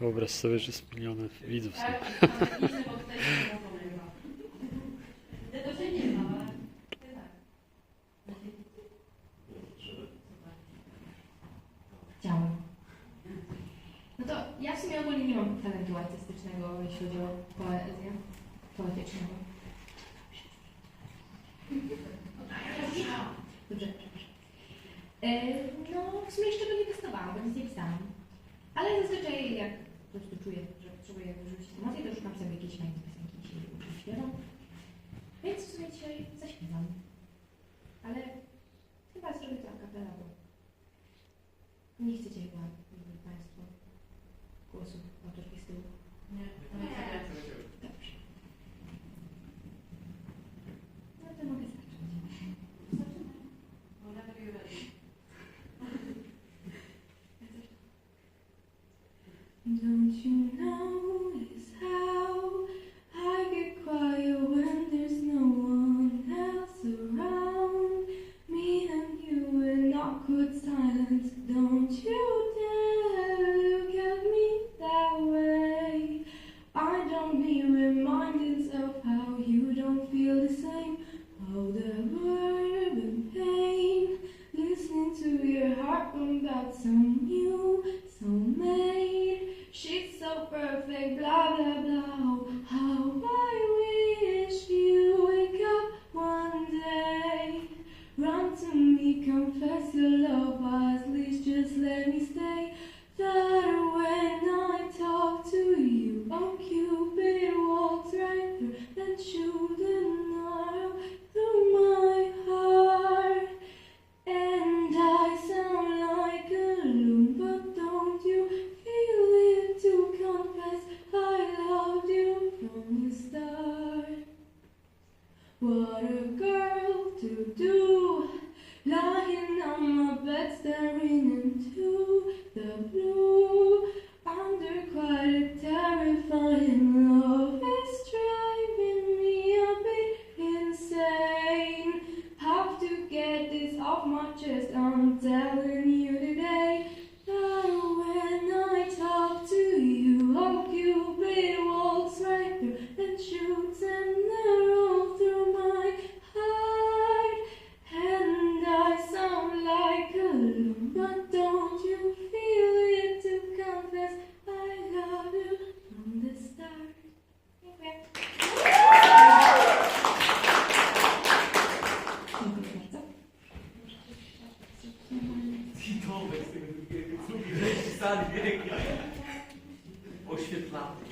Wyobraź sobie, że jest miliony widzów. są. Chciałam. No to ja w sumie ogólnie nie mam talentu artystycznego, jeśli chodzi o poezję poetyczną. Dobrze, przepraszam. E, no, w sumie jeszcze go nie testowałam, bo nie pisałam. Ale zazwyczaj jak po prostu czuję, że potrzebuję wyrzucić emocje, to szukam sobie jakiejś fajnej piosenki, jeśli uczę śpiewam. Więc w sumie dzisiaj zaśpiewam. Ale chyba zrobię to a bo nie chcecie chyba, Don't you notice how I get quiet when there's no one else around? Me and you in awkward silence. Don't you dare look at me that way. I don't need remindings of how you don't feel the same. Oh, the verb and pain. Listening to your heart about some blah blah blah. How I wish you wake up one day. Run to me, confess your love, at least just let me stay. That when just I'm telling kelime bilgi edilsin diye sadece gerek yok. O şırtlandı.